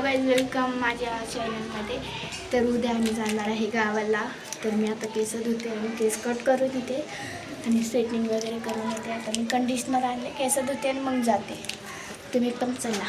Hello guys welcome माझ्या चॅनलमध्ये. तर उद्या आम्ही जाणार आहे गावाला. तर मी आता केस धुते आणि केस कट करून येते आणि स्ट्रेटनिंग वगैरे करून येते. आता मी कंडिशनर आणले केस धुते आणि मग जाते. तुम्ही पण चला.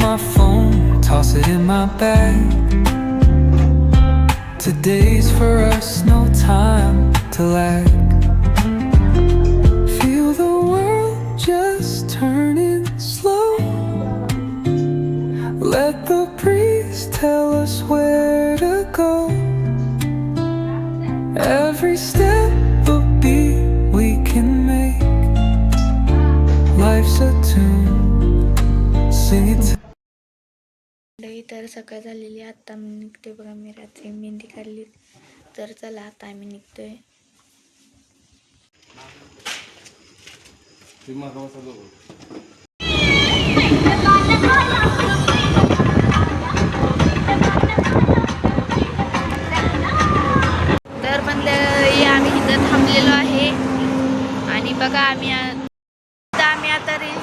My phone, toss it in my bag. Today's for us, no time to lag. Feel the world just turning slow. Let the breeze tell us where to go. Every step a beat we can make. Life's a tune. Sing it मंडळी तर सकाळ झालेली आहे. आता मी निघते बघा मी रात्री मेहंदी काढली. तर चला आता आम्ही निघतोय. तर म्हणलं आम्ही इथं थांबलेलो आहे. आणि बघा आम्ही आ- इथं आम्ही आता रील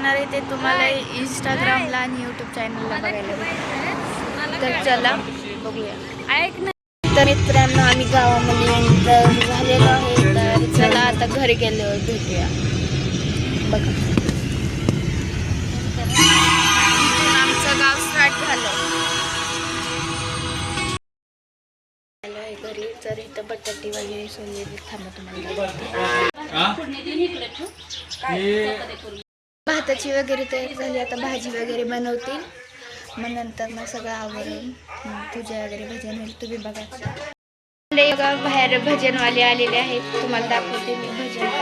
करणार आहे ते तुम्हाला इंस्टाग्रामला आणि यूट्यूब चॅनलला बघायला भेटेल. तर चला बघूया. ऐक ना. तर मित्रांनो आम्ही गावामध्ये एंटर झालेलो आहे तर चला आता घरी गेल्यावर भेटूया. बघा. आमचं गाव स्टार्ट झालं. आलो आहे घरी तर इथं बटाटे वगैरे सोडलेले थांबा तुम्हाला. भाताची वगैरे तयार झाली आता भाजी वगैरे बनवतील. मग नंतर मग सगळं आवरून पूजा वगैरे भजन होईल तुम्ही बघा. बघा बाहेर भजनवाले आलेले आहेत तुम्हाला दाखवते मी भजन.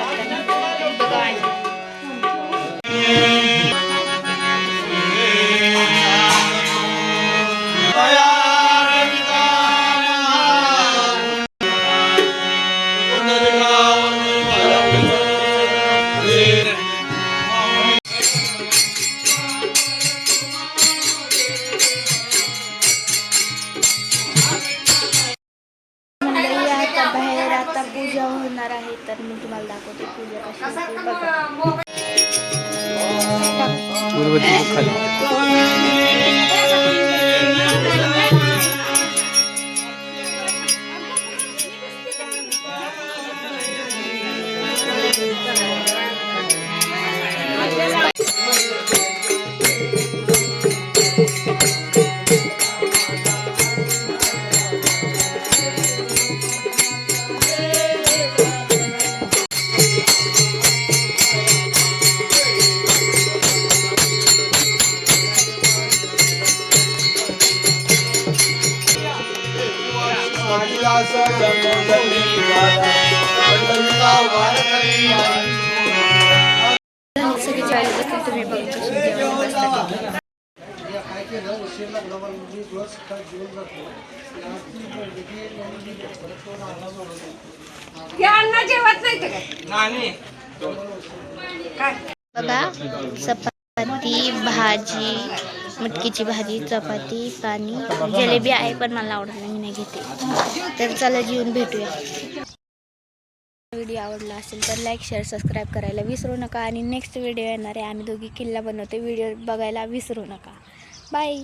पूजा होणार आहे तर मी तुम्हाला दाखवते पूजा कशी बघा. सगळी चाळी बसतील तुम्ही बघू कशी जेवण बसतात ते. या अण्णा जेवत नाही. ते काय? बघा चपाती भाजी मटकीची भाजी चपाती पाणी जलेबी आहे पण मला आवडत नाही मी नाही घेते. तर चला जेवून भेटूया. व्हिडिओ आवडला असेल तर लाईक शेअर सबस्क्राईब करायला विसरू नका. आणि नेक्स्ट व्हिडिओ येणार आहे आम्ही दोघी किल्ला बनवतो व्हिडिओ बघायला विसरू नका. बाय